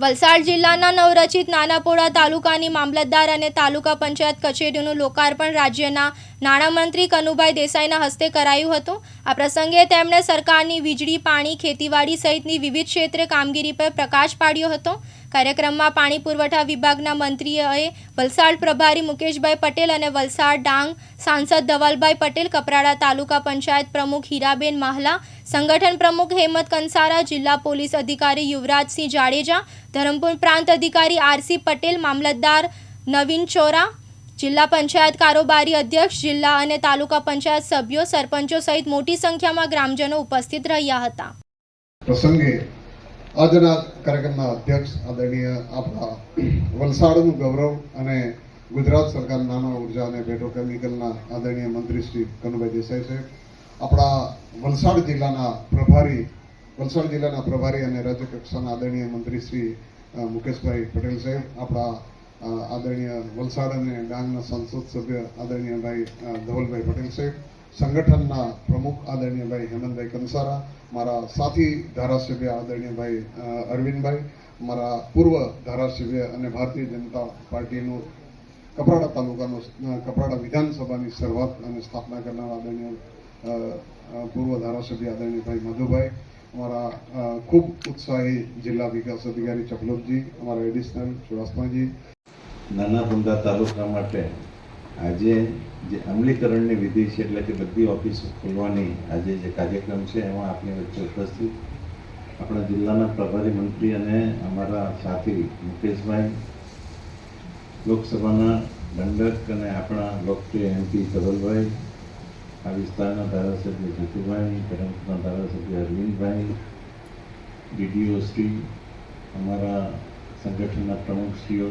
વલસાડ જિલ્લાના નવરચિત નાનાપોડા તાલુકાની મામલતદાર અને તાલુકા પંચાયત કચેરીનું લોકાર્પણ રાજ્યના નાણામંત્રી કનુભાઈ દેસાઈના હસ્તે કરાયું હતું. આ પ્રસંગે તેમણે સરકારની વીજળી, પાણી, ખેતીવાડી સહિતની વિવિધ ક્ષેત્રે કામગીરી પર પ્રકાશ પાડ્યો હતો. કાર્યક્રમમાં પાણી પુરવઠા વિભાગના મંત્રીએ વલસાડ પ્રભારી મુકેશભાઈ પટેલ અને વલસાડ ડાંગ સાંસદ ધવલભાઈ પટેલ, કપરાડા તાલુકા પંચાયત પ્રમુખ હીરાબેન માહલા, સંગઠન પ્રમુખ હેમંત કંસારા, જિલ્લા પોલીસ અધિકારી યુવરાજસિંહ જાડેજા, ધરમપુર પ્રાંત અધિકારી આરસી પટેલ, મામલતદાર નવીન ચોરા જિલ્લા પંચાયત કારોબારી અધ્યક્ષ, જિલ્લા અને તાલુકા પંચાયત સભ્યો, સરપંચો સહિત મોટી સંખ્યામાં ગ્રામજનો ઉપસ્થિત રહ્યા હતા. પ્રસંગે આજના કાર્યક્રમના અધ્યક્ષ, આદરણીય આપણા વલસાડનું ગૌરવ અને ગુજરાત સરકાર નાના ઊર્જા અને પેટ્રોકેમિકલના આદરણીય મંત્રી શ્રી કનુભાઈ દેસાઈ છે આપણા વલસાડ જિલ્લાના પ્રભારી, વલસાડ જિલ્લાના પ્રભારી અને રાજ્ય કક્ષાના આદરણીય મંત્રી શ્રી મુકેશભાઈ પટેલ સાહેબ, આપણા આદરણીય વલસાડ અને ડાંગના સંસદ સભ્ય આદરણીય ભાઈ ધવલભાઈ પટેલ સાહેબ, સંગઠનના પ્રમુખ આદરણીય ભાઈ હેમંતભાઈ કંસારા, મારા સાથી ધારાસભ્ય આદરણીય ભાઈ અરવિંદભાઈ, મારા પૂર્વ ધારાસભ્ય અને ભારતીય જનતા પાર્ટીનું કપરાડા તાલુકાનું કપરાડા વિધાનસભાની શરૂઆત અને સ્થાપના કરનાર આદરણીય પૂર્વ ધારાસભ્ય આદરણીય ભાઈ મધુભાઈ, અમારા ખૂબ ઉત્સાહી જિલ્લા વિકાસ અધિકારી ચપલોદજી, અમારા એડિશનલ ચુડાસમાજી નાના ધંધા તાલુકા માટે આજે જે અમલીકરણની વિધિ છે, એટલે કે બધી ઓફિસો ખોલવાની આજે જે કાર્યક્રમ છે, એમાં આપની વચ્ચે ઉપસ્થિત આપણા જિલ્લાના પ્રભારી મંત્રી અને અમારા સાથી મુકેશભાઈ, લોકસભાના દંડક અને આપણા લોકપ્રિય એમપી ધવલભાઈ આ વિસ્તારના ધારાસભ્ય જીતુભાઈ કરમસરના ધારાસભ્ય અરવિંદભાઈ, ડીડીઓ શ્રી, અમારા સંગઠનના પ્રમુખશ્રીઓ